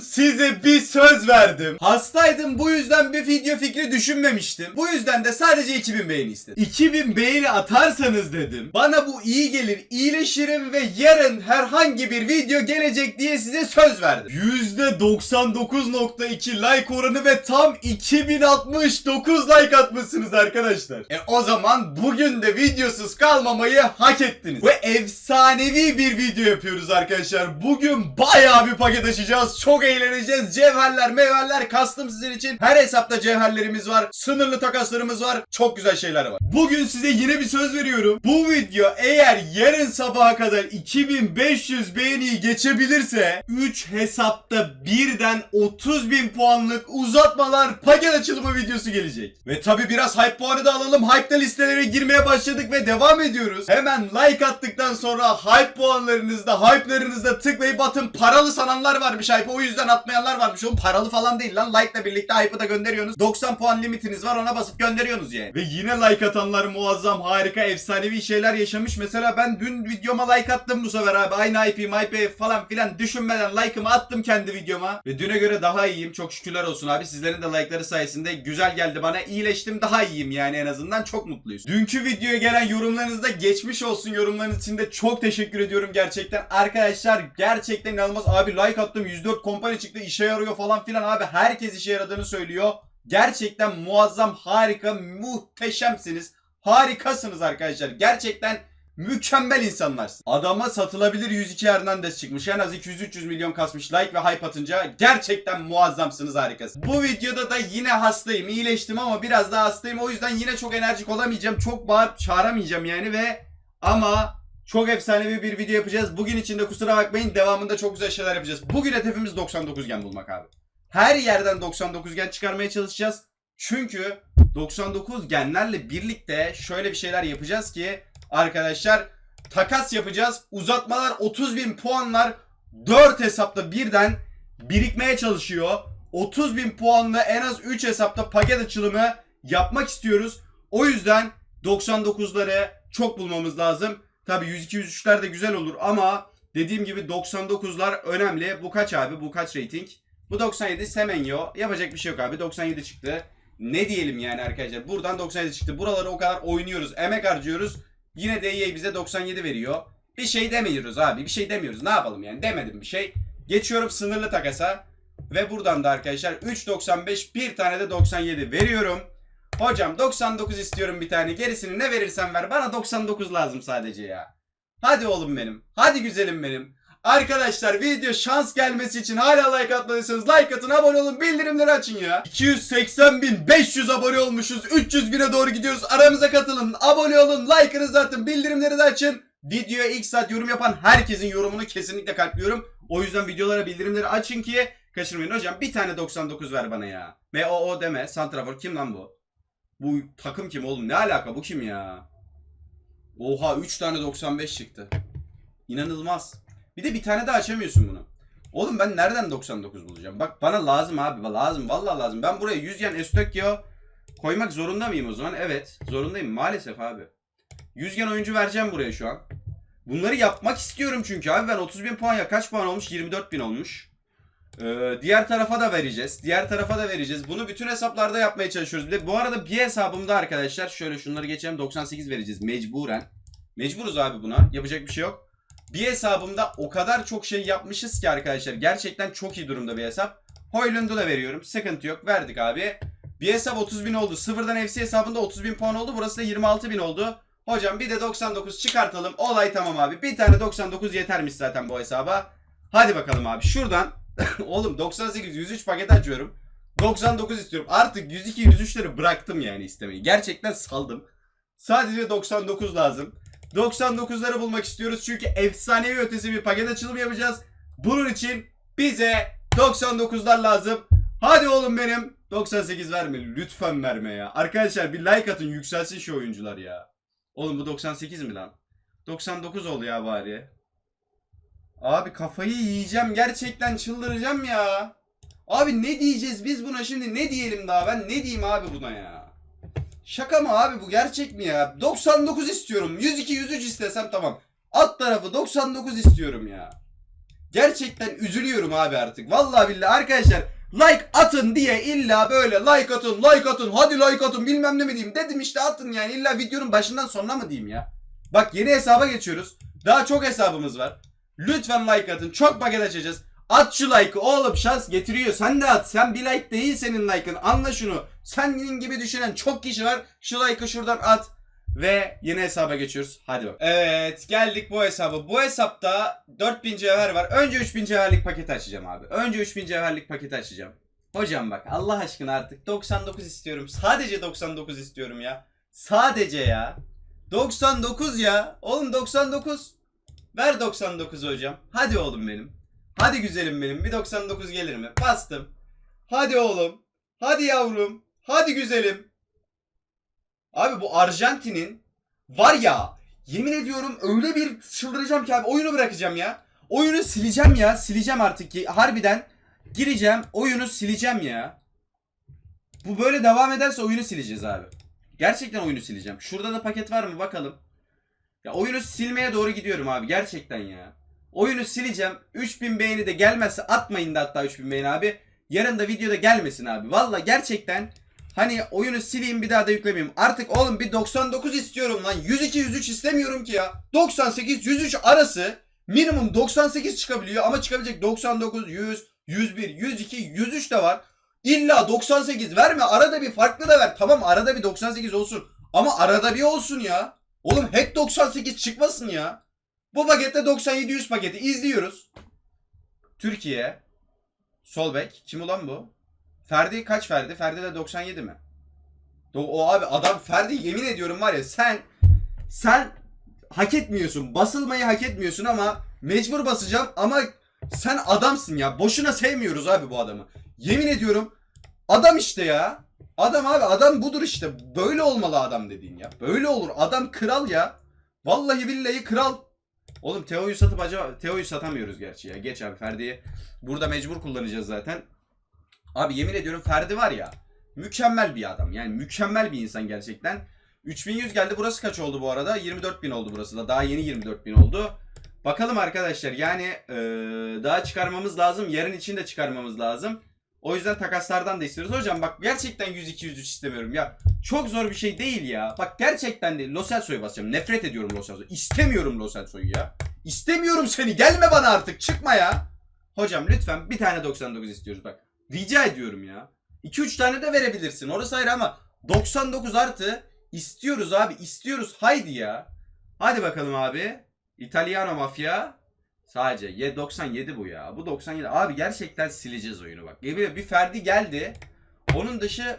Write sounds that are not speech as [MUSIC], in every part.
size bir söz verdim. Hastaydım bu yüzden bir video fikri düşünmemiştim. Bu yüzden de sadece 2000 beğeni istedim. 2000 beğeni atarsanız dedim. Bana bu iyi gelir, iyileşirim ve yarın herhangi bir video gelecek diye size söz verdim. %99.2 like oranı ve tam 2069 like atmışsınız arkadaşlar. E o zaman bugün de videosuz kalmamayı hak ettiniz. Ve efsanevi bir video yapıyoruz arkadaşlar. Bugün bayağı bir paket açacağız. Çok eğleneceğiz. Cevherler, meyveler kastım sizin için. Her hesapta cevherlerimiz var. Sınırlı takaslarımız var. Çok güzel şeyler var. Bugün size yine bir söz veriyorum. Bu video eğer yarın sabaha kadar 2500 beğeniyi geçebilirse 3 hesapta birden 30 bin puanlık uzatmalar paket açılımı videosu gelecek. Ve tabi biraz hype puanı da alalım. Hype'da listelere girmeye başladık ve devam ediyoruz. Hemen like attıktan sonra hype puanlarınızda, hype'larınızda tıklayıp atın. Paralı sananlar varmış hype o yüzden atmayanlar varmış. Oğlum paralı falan değil lan. Like ile birlikte hype'ı da gönderiyorsunuz. 90 puan limitiniz var ona basıp gönderiyorsunuz yani. Ve yine like atanlar muazzam, harika, efsanevi şeyler yaşamış. Mesela ben dün videoma like attım bu sefer abi. Aynı IP, MyP falan filan düşünmeden like'ımı attım kendi videoma. Ve düne göre daha iyiyim. Çok şükürler olsun abi. Sizlerin de like'ları sayesinde güzel geldi bana. İyileştim daha iyiyim yani en azından. Çok mutluyuz. Dünkü videoya gelen yorumlarınızda geçmiş olsun yorumlarınız için de çok teşekkür ediyorum gerçekten. Arkadaşlar gerçekten inanılmaz. Abi like attım 104 kompanya çıktı işe yarıyor falan filan abi. Herkes işe yaradığını söylüyor. Gerçekten muazzam, harika, muhteşemsiniz. Harikasınız arkadaşlar. Gerçekten mükemmel insanlarsın. Adama satılabilir 102 Hernandez çıkmış. En az 200-300 milyon kasmış like ve hype atınca gerçekten muazzamsınız harikasınız. Bu videoda da yine hastayım. iyileştim ama biraz daha hastayım. O yüzden yine çok enerjik olamayacağım. Çok bağırıp çağıramayacağım yani ve ama çok efsanevi bir video yapacağız. Bugün içinde kusura bakmayın devamında çok güzel şeyler yapacağız. Bugün hedefimiz 99 gen bulmak abi. Her yerden 99 gen çıkarmaya çalışacağız. Çünkü 99 genlerle birlikte şöyle bir şeyler yapacağız ki arkadaşlar takas yapacağız. Uzatmalar 30 bin puanlar 4 hesapta birden birikmeye çalışıyor. 30 bin puanla en az 3 hesapta paket açılımı yapmak istiyoruz. O yüzden 99'ları çok bulmamız lazım. Tabi 102-103'ler de güzel olur ama dediğim gibi 99'lar önemli. Bu kaç abi? Bu kaç rating? Bu 97 Semenyo. Yapacak bir şey yok abi. 97 çıktı. Ne diyelim yani arkadaşlar. Buradan 97 çıktı. Buraları o kadar oynuyoruz. Emek harcıyoruz. Yine de EA bize 97 veriyor. Bir şey demiyoruz abi. Bir şey demiyoruz. Ne yapalım yani? Demedim bir şey. Geçiyorum sınırlı takasa. Ve buradan da arkadaşlar 3.95 bir tane de 97 veriyorum. Hocam 99 istiyorum bir tane. Gerisini ne verirsen ver. Bana 99 lazım sadece ya. Hadi oğlum benim. Hadi güzelim benim. Arkadaşlar video şans gelmesi için hala like atmadıysanız like atın abone olun bildirimleri açın ya. 280 bin 500 abone olmuşuz 300 bine doğru gidiyoruz aramıza katılın abone olun like'ınızı atın bildirimleri de açın. Videoya ilk saat yorum yapan herkesin yorumunu kesinlikle kalpliyorum. O yüzden videolara bildirimleri açın ki kaçırmayın. Hocam bir tane 99 ver bana ya. MOO deme. Santrafor kim lan bu? Bu takım kim oğlum? Ne alaka bu kim ya? Oha 3 tane 95 çıktı. İnanılmaz. Bir de bir tane daha açamıyorsun bunu. Oğlum ben nereden 99 bulacağım? Bak bana lazım abi. Lazım. Vallahi lazım. Ben buraya 100 yen Estökyo koymak zorunda mıyım o zaman? Evet. Zorundayım. Maalesef abi. 100 yen oyuncu vereceğim buraya şu an. Bunları yapmak istiyorum çünkü abi. Ben 30 bin puan ya. Kaç puan olmuş? 24 bin olmuş. Ee, diğer tarafa da vereceğiz. Diğer tarafa da vereceğiz. Bunu bütün hesaplarda yapmaya çalışıyoruz. Bir de bu arada bir hesabımda arkadaşlar şöyle şunları geçelim 98 vereceğiz mecburen. Mecburuz abi buna. Yapacak bir şey yok. Bir hesabımda o kadar çok şey yapmışız ki arkadaşlar. Gerçekten çok iyi durumda bir hesap. Hoylund'u da veriyorum. Sıkıntı yok. Verdik abi. Bir hesap 30 bin oldu. Sıfırdan FC hesabında 30 bin puan oldu. Burası da 26 bin oldu. Hocam bir de 99 çıkartalım. Olay tamam abi. Bir tane 99 yetermiş zaten bu hesaba. Hadi bakalım abi. Şuradan [LAUGHS] oğlum 98 103 paket açıyorum. 99 istiyorum. Artık 102 103'leri bıraktım yani istemeyi. Gerçekten saldım. Sadece 99 lazım. 99'ları bulmak istiyoruz çünkü efsanevi ötesi bir paket açılımı yapacağız. Bunun için bize 99'lar lazım. Hadi oğlum benim. 98 verme lütfen verme ya. Arkadaşlar bir like atın yükselsin şu oyuncular ya. Oğlum bu 98 mi lan? 99 ol ya bari. Abi kafayı yiyeceğim gerçekten çıldıracağım ya. Abi ne diyeceğiz biz buna şimdi ne diyelim daha ben ne diyeyim abi buna ya. Şaka mı abi bu gerçek mi ya? 99 istiyorum. 102 103 istesem tamam. Alt tarafı 99 istiyorum ya. Gerçekten üzülüyorum abi artık. Vallahi billahi arkadaşlar like atın diye illa böyle like atın like atın hadi like atın bilmem ne mi diyeyim dedim işte atın yani illa videonun başından sonuna mı diyeyim ya. Bak yeni hesaba geçiyoruz. Daha çok hesabımız var. Lütfen like atın. Çok paket açacağız. At şu like'ı oğlum şans getiriyor. Sen de at. Sen bir like değil senin like'ın. Anla şunu. Senin gibi düşünen çok kişi var. Şu like'ı şuradan at. Ve yeni hesaba geçiyoruz. Hadi bak. Evet geldik bu hesaba. Bu hesapta 4000 cevher var. Önce 3000 cevherlik paketi açacağım abi. Önce 3000 cevherlik paketi açacağım. Hocam bak Allah aşkına artık 99 istiyorum. Sadece 99 istiyorum ya. Sadece ya. 99 ya. Oğlum 99. Ver 99 hocam. Hadi oğlum benim. Hadi güzelim benim. Bir 99 gelir mi? Bastım. Hadi oğlum. Hadi yavrum. Hadi güzelim. Abi bu Arjantin'in var ya yemin ediyorum öyle bir çıldıracağım ki abi oyunu bırakacağım ya. Oyunu sileceğim ya. Sileceğim artık ki harbiden gireceğim oyunu sileceğim ya. Bu böyle devam ederse oyunu sileceğiz abi. Gerçekten oyunu sileceğim. Şurada da paket var mı bakalım. Ya oyunu silmeye doğru gidiyorum abi gerçekten ya. Oyunu sileceğim. 3000 beğeni de gelmezse atmayın da hatta 3000 beğeni abi. Yarın da videoda gelmesin abi. Valla gerçekten hani oyunu sileyim bir daha da yüklemeyeyim. Artık oğlum bir 99 istiyorum lan. 102 103 istemiyorum ki ya. 98 103 arası minimum 98 çıkabiliyor ama çıkabilecek 99 100 101 102 103 de var. İlla 98 verme arada bir farklı da ver. Tamam arada bir 98 olsun. Ama arada bir olsun ya. Oğlum hep 98 çıkmasın ya. Bu pakette 97-100 paketi izliyoruz. Türkiye. Sol bek. Kim ulan bu? Ferdi kaç Ferdi? Ferdi de 97 mi? Do- O abi adam Ferdi yemin ediyorum var ya sen sen hak etmiyorsun. Basılmayı hak etmiyorsun ama mecbur basacağım ama sen adamsın ya. Boşuna sevmiyoruz abi bu adamı. Yemin ediyorum adam işte ya. Adam abi adam budur işte. Böyle olmalı adam dediğin ya. Böyle olur. Adam kral ya. Vallahi billahi kral. Oğlum Teo'yu satıp acaba Teo'yu satamıyoruz gerçi ya. Geç abi Ferdi'yi burada mecbur kullanacağız zaten. Abi yemin ediyorum Ferdi var ya mükemmel bir adam. Yani mükemmel bir insan gerçekten. 3100 geldi. Burası kaç oldu bu arada? 24.000 oldu burası da. Daha yeni 24.000 oldu. Bakalım arkadaşlar yani eee, daha çıkarmamız lazım. Yarın için de çıkarmamız lazım. O yüzden takaslardan da istiyoruz. Hocam bak gerçekten 100-203 istemiyorum ya. Çok zor bir şey değil ya. Bak gerçekten değil. Lo Celso'yu basacağım. Nefret ediyorum Lo Celso'yu. İstemiyorum Lo Celso'yu ya. İstemiyorum seni. Gelme bana artık. Çıkma ya. Hocam lütfen bir tane 99 istiyoruz bak. Rica ediyorum ya. 2-3 tane de verebilirsin. Orası ayrı ama 99 artı istiyoruz abi. istiyoruz. Haydi ya. Hadi bakalım abi. Italiano Mafya. Sadece. Ye 97 bu ya. Bu 97. Abi gerçekten sileceğiz oyunu bak. Yemin bir Ferdi geldi. Onun dışı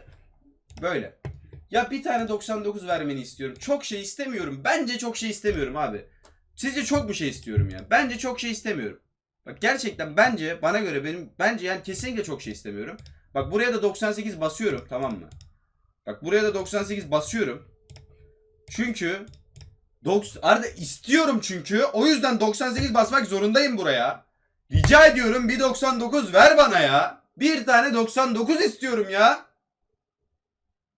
böyle. Ya bir tane 99 vermeni istiyorum. Çok şey istemiyorum. Bence çok şey istemiyorum abi. Sizce çok mu şey istiyorum ya? Bence çok şey istemiyorum. Bak gerçekten bence bana göre benim bence yani kesinlikle çok şey istemiyorum. Bak buraya da 98 basıyorum tamam mı? Bak buraya da 98 basıyorum. Çünkü 90 arada istiyorum çünkü. O yüzden 98 basmak zorundayım buraya. Rica ediyorum bir 99 ver bana ya. Bir tane 99 istiyorum ya.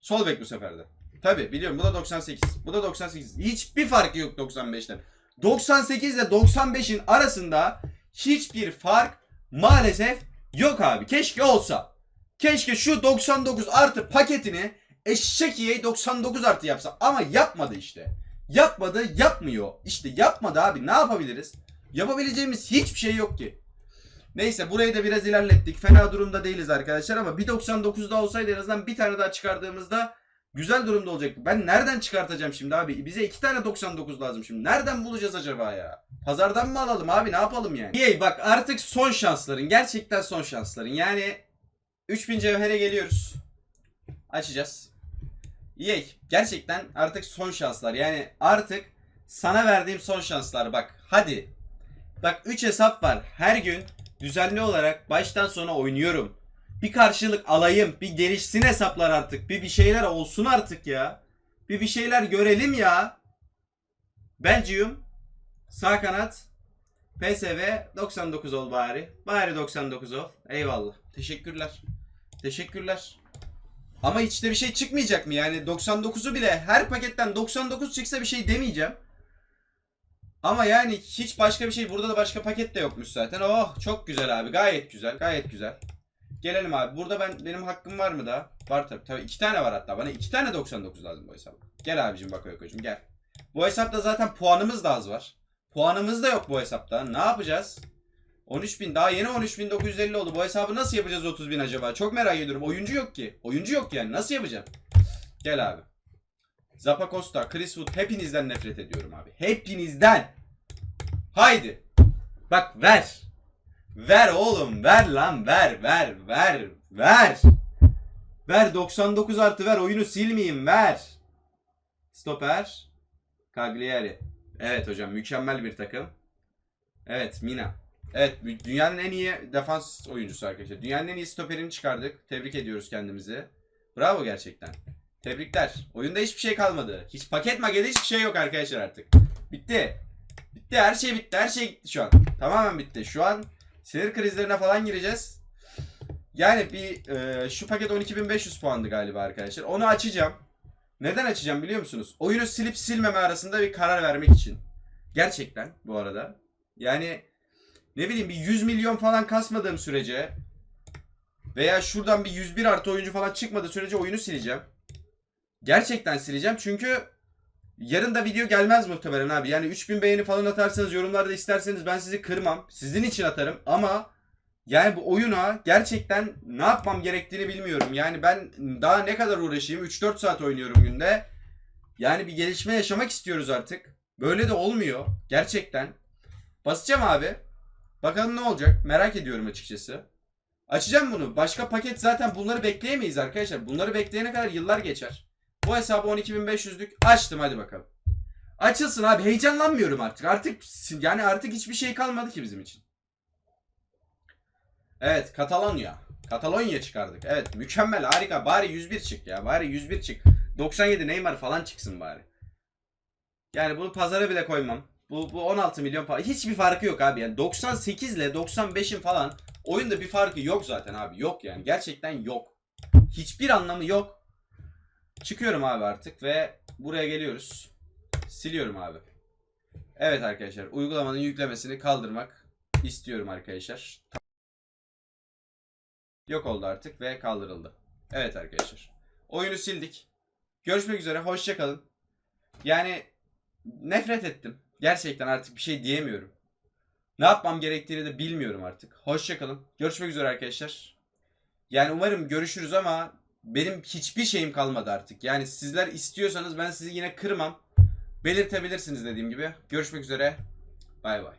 Sol bek bu sefer de. Tabi biliyorum bu da 98. Bu da 98. Hiçbir farkı yok 95'ten. 98 ile 95'in arasında hiçbir fark maalesef yok abi. Keşke olsa. Keşke şu 99 artı paketini eşek EA 99 artı yapsa. Ama yapmadı işte. Yapmadı yapmıyor. İşte yapmadı abi ne yapabiliriz? Yapabileceğimiz hiçbir şey yok ki. Neyse burayı da biraz ilerlettik. Fena durumda değiliz arkadaşlar ama bir 99'da olsaydı en azından bir tane daha çıkardığımızda güzel durumda olacaktı. Ben nereden çıkartacağım şimdi abi? Bize iki tane 99 lazım şimdi. Nereden bulacağız acaba ya? Pazardan mı alalım abi ne yapalım yani? EA bak artık son şansların. Gerçekten son şansların. Yani 3000 cevhere geliyoruz. Açacağız. EA gerçekten artık son şanslar. Yani artık sana verdiğim son şanslar bak. Hadi. Bak 3 hesap var. Her gün düzenli olarak baştan sona oynuyorum. Bir karşılık alayım. Bir gelişsin hesaplar artık. Bir bir şeyler olsun artık ya. Bir bir şeyler görelim ya. Belgium sağ kanat PSV 99 ol bari. Bari 99 ol. Eyvallah. Teşekkürler. Teşekkürler. Ama içte bir şey çıkmayacak mı? Yani 99'u bile her paketten 99 çıksa bir şey demeyeceğim. Ama yani hiç başka bir şey burada da başka paket de yokmuş zaten. Oh çok güzel abi gayet güzel gayet güzel. Gelelim abi burada ben benim hakkım var mı da? Var tabii tabii iki tane var hatta bana iki tane 99 lazım bu hesap. Gel abicim bak Öykücüm gel. Bu hesapta zaten puanımız da az var. Puanımız da yok bu hesapta. Ne yapacağız? 13.000 daha yeni 13.950 oldu. Bu hesabı nasıl yapacağız 30.000 acaba? Çok merak ediyorum. Oyuncu yok ki. Oyuncu yok yani. Nasıl yapacağım? Gel abi. Zappa Costa, Chris Wood hepinizden nefret ediyorum abi. Hepinizden. Haydi. Bak ver. Ver oğlum ver lan ver ver ver ver. Ver 99 artı ver oyunu silmeyeyim ver. Stoper. Cagliari. Evet hocam mükemmel bir takım. Evet Mina. Evet dünyanın en iyi defans oyuncusu arkadaşlar. Dünyanın en iyi stoperini çıkardık. Tebrik ediyoruz kendimizi. Bravo gerçekten. Tebrikler. Oyunda hiçbir şey kalmadı. Hiç paket maketi hiçbir şey yok arkadaşlar artık. Bitti. Bitti her şey bitti. Her şey gitti şu an. Tamamen bitti. Şu an sinir krizlerine falan gireceğiz. Yani bir e, şu paket 12.500 puandı galiba arkadaşlar. Onu açacağım. Neden açacağım biliyor musunuz? Oyunu silip silmeme arasında bir karar vermek için. Gerçekten bu arada. Yani ne bileyim bir 100 milyon falan kasmadığım sürece veya şuradan bir 101 artı oyuncu falan çıkmadığı sürece oyunu sileceğim. Gerçekten sileceğim çünkü yarın da video gelmez muhtemelen abi. Yani 3000 beğeni falan atarsanız yorumlarda isterseniz ben sizi kırmam. Sizin için atarım ama yani bu oyuna gerçekten ne yapmam gerektiğini bilmiyorum. Yani ben daha ne kadar uğraşayım? 3-4 saat oynuyorum günde. Yani bir gelişme yaşamak istiyoruz artık. Böyle de olmuyor. Gerçekten. Basacağım abi. Bakalım ne olacak? Merak ediyorum açıkçası. Açacağım bunu. Başka paket zaten bunları bekleyemeyiz arkadaşlar. Bunları bekleyene kadar yıllar geçer. Bu hesabı 12.500'lük açtım hadi bakalım. Açılsın abi. Heyecanlanmıyorum artık. Artık yani artık hiçbir şey kalmadı ki bizim için. Evet Katalonya. Katalonya çıkardık. Evet mükemmel harika. Bari 101 çık ya. Bari 101 çık. 97 Neymar falan çıksın bari. Yani bunu pazara bile koymam. Bu, bu 16 milyon falan. Hiçbir farkı yok abi. Yani 98 ile 95'in falan oyunda bir farkı yok zaten abi. Yok yani. Gerçekten yok. Hiçbir anlamı yok. Çıkıyorum abi artık ve buraya geliyoruz. Siliyorum abi. Evet arkadaşlar. Uygulamanın yüklemesini kaldırmak istiyorum arkadaşlar. Yok oldu artık ve kaldırıldı. Evet arkadaşlar. Oyunu sildik. Görüşmek üzere. Hoşçakalın. Yani nefret ettim. Gerçekten artık bir şey diyemiyorum. Ne yapmam gerektiğini de bilmiyorum artık. Hoşçakalın. Görüşmek üzere arkadaşlar. Yani umarım görüşürüz ama benim hiçbir şeyim kalmadı artık. Yani sizler istiyorsanız ben sizi yine kırmam. Belirtebilirsiniz dediğim gibi. Görüşmek üzere. Bay bay.